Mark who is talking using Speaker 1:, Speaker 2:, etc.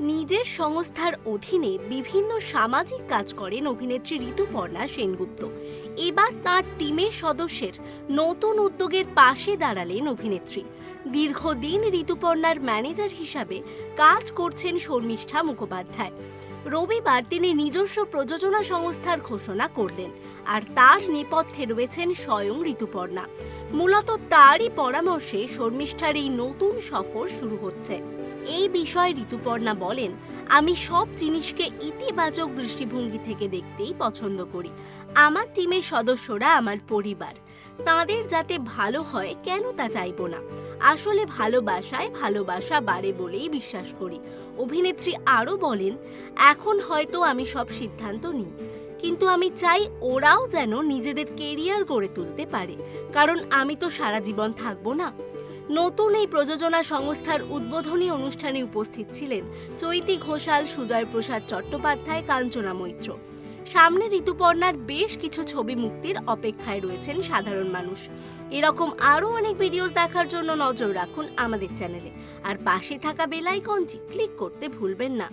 Speaker 1: নিজের সংস্থার অধীনে বিভিন্ন সামাজিক কাজ করেন অভিনেত্রী ঋতুপর্ণা সেনগুপ্ত। এবার তার টিমের সদস্যের নতুন উদ্যোগের পাশে দাঁড়ালেন অভিনেত্রী। দীর্ঘদিন ঋতুপর্ণার ম্যানেজার হিসাবে কাজ করছেন শর্মিষ্ঠা মুখোপাধ্যায়। রবিবার তিনি নিজস্ব প্রযোজনা সংস্থার ঘোষণা করলেন আর তার নেপথ্যে রয়েছেন স্বয়ং ঋতুপর্ণা। মূলত তারই পরামর্শে শর্মিষ্ঠার এই নতুন সফর শুরু হচ্ছে। এই বিষয়ে ঋতুপর্ণা বলেন, আমি সব জিনিসকে ইতিবাচক দৃষ্টিভঙ্গি থেকে দেখতেই পছন্দ করি। আমার টিমের সদস্যরা আমার পরিবার। তাদের যাতে ভালো হয় কেন তা চাইব না। আসলে ভালোবাসায় ভালোবাসা বাড়ে বলেই বিশ্বাস করি। অভিনেত্রী আরও বলেন, এখন হয়তো আমি সব সিদ্ধান্ত নিই, কিন্তু আমি চাই ওরাও যেন নিজেদের কেরিয়ার গড়ে তুলতে পারে, কারণ আমি তো সারা জীবন থাকব না। নতুন এই প্রযোজনা সংস্থার উদ্বোধনী অনুষ্ঠানে উপস্থিত ছিলেন চৈতি ঘোষাল, সুজয় প্রসাদ চট্টোপাধ্যায়, কাঞ্চনা মৈত্র। সামনে ঋতুপর্ণার বেশ কিছু ছবি মুক্তির অপেক্ষায় রয়েছেন সাধারণ মানুষ। এরকম আরও অনেক ভিডিওস দেখার জন্য নজর রাখুন আমাদের চ্যানেলে আর পাশে থাকা বেল আইকনটি ক্লিক করতে ভুলবেন না।